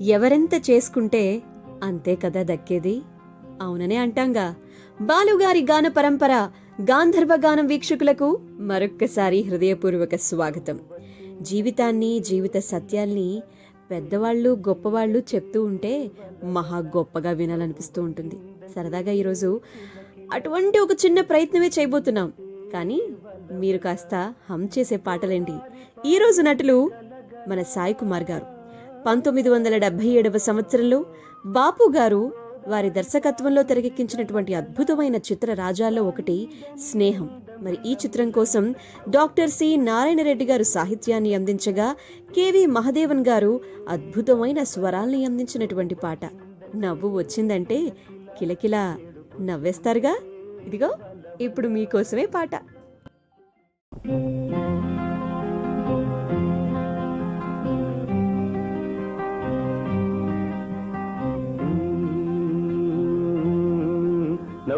ఎవరెంత చేసుకుంటే అంతే కదా దక్కేది? అవుననే అంటాంగా. బాలుగారి గాన పరంపర గాంధర్వ గానం వీక్షకులకు మరొక్కసారి హృదయపూర్వక స్వాగతం. జీవితాన్ని జీవిత సత్యాల్ని పెద్దవాళ్ళు గొప్పవాళ్ళు చెప్తూ ఉంటే మహా గొప్పగా వినాలనిపిస్తూ ఉంటుంది. సరదాగా ఈరోజు అటువంటి ఒక చిన్న ప్రయత్నమే చేయబోతున్నాం. కానీ మీరు కాస్త హమ్ చేసే పాటలేంటి? ఈరోజు నటులు మన సాయి కుమార్ గారు. పంతొమ్మిది వందల డెబ్బై ఏడవ సంవత్సరంలో బాపు గారు వారి దర్శకత్వంలో తెరకెక్కించినటువంటి అద్భుతమైన చిత్ర రాజాల్లో ఒకటి స్నేహం. మరి ఈ చిత్రం కోసం డాక్టర్ సి నారాయణ రెడ్డి గారు సాహిత్యాన్ని అందించగా కెవి మహదేవన్ గారు అద్భుతమైన స్వరాల్ని అందించినటువంటి పాట. నవ్వు వచ్చిందంటే కిలకిల నవ్వేస్తారుగా? ఇదిగో ఇప్పుడు మీకోసమే పాట.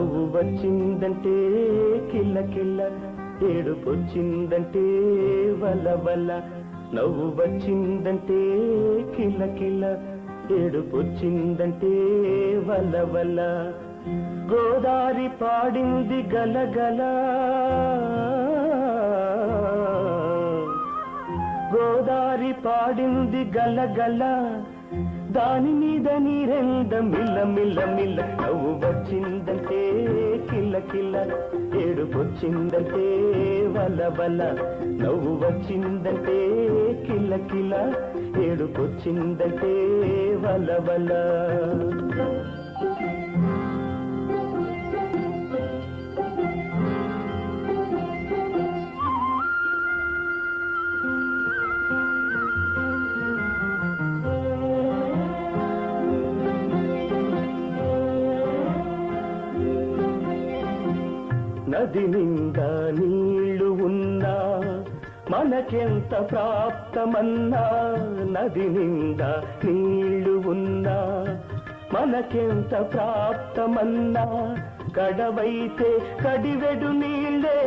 నవ్వు వచ్చిందంటే కిల్ల కిల్ల ఏడుపు వచ్చిందంటే వల్ల వల్ల నవ్వు వచ్చిందంటే కిల్ల కిల్ల ఏడుపు వచ్చిందంటే వల్ల వల్ల గోదారి పాడింది గలగల గోదారి పాడింది గలగల దాని మీద నీరెంద మిల్ల మిల్ల మిల్ల నవ్వు వచ్చిందంటే కిల్ల కిల్ల ఏడుపొచ్చిందంటే వల్ల వల్ల నవ్వు వచ్చిందంటే కిల్ల కిల్ల ఏడుపొచ్చిందంటే వల్ల వల్ల నది నిండా నీళ్ళు ఉన్నా మనకెంత ప్రాప్తమన్నా నది నిండా నీళ్ళు ఉన్నా మనకెంత ప్రాప్తమన్నా కడవైతే కడివెడు నీళ్ళే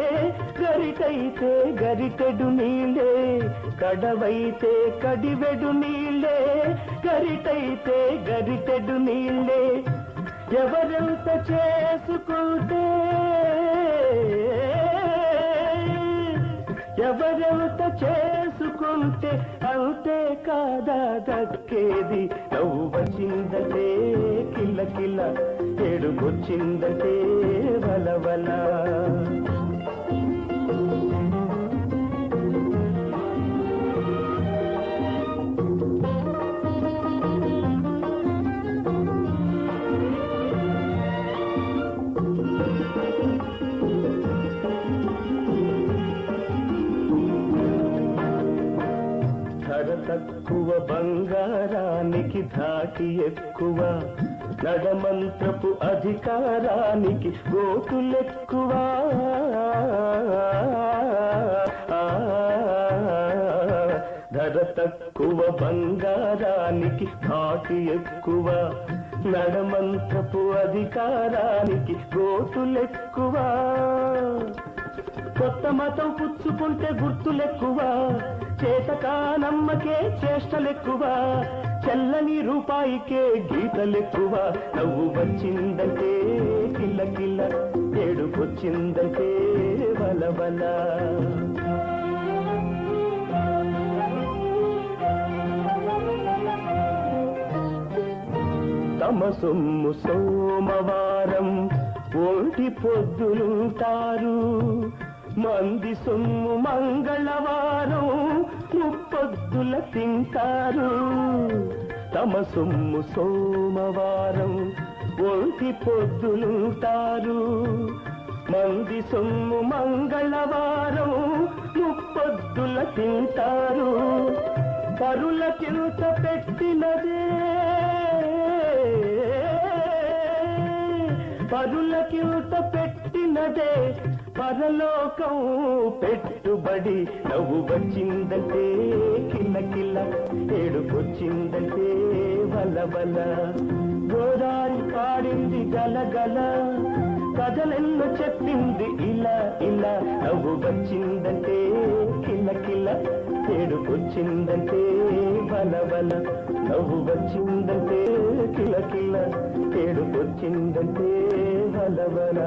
గరికైతే గరిటెడు నీళ్ళే కడవైతే కడివెడు నీళ్ళే గరిటైతే గరిటెడు నీళ్ళే ఎవరెంత చేసుకుంటే ఎవరెంత చేసుకుంటే అంతే కాదా దక్కేది? నవ్వు వచ్చిందంటే కిల్ల కిల్ల ఏడుకొచ్చిందంటే వల. ధర తక్కువ బంగారానికి ధాటి ఎక్కువ. నడమంత్రపు అధికారానికి గోతులెక్కువ ధర తక్కువ బంగారానికి ధాటి ఎక్కువ. నడమంత్రపు అధికారానికి గోతులెక్కువ కొత్త మతం పుచ్చుకుంటే గుర్తులెక్కువ. చేతకా చేతకానమ్మకే చేష్టలెక్కువ చెల్లని రూపాయికే గీతలెక్కువ. నవ్వు వచ్చిందంటే కిల్ల కిల్ల ఏడుకొచ్చిందంటే వలవల తమ సొమ్ము సోమవారం ఓటి పొద్దులుంటారు. మంది సొమ్ము మంగళవారం ముప్పొద్దుల తింటారు తమ సొమ్ము సోమవారం ఒంటి పొద్దులుంటారు మంది సొమ్ము మంగళవారం ముప్పొద్దుల తింటారు. పరుల కింత పెట్టినదే. పరుల కింత పెట్టినదే. పరలోకం పెట్టుబడి నవ్వు వచ్చిందంటే కిల్ల కిల్ల ఏడుకొచ్చిందంటే వల వల గోదారి పాడింది గలగల కథలెన్నో చెప్పింది ఇలా ఇలా. నవ్వు వచ్చిందంటే కిల్ల కిల్ల ఏడుకొచ్చిందంటే బల బల నవ్వు వచ్చిందంటే కిల కిల ఏడుకొచ్చిందంటే బల బల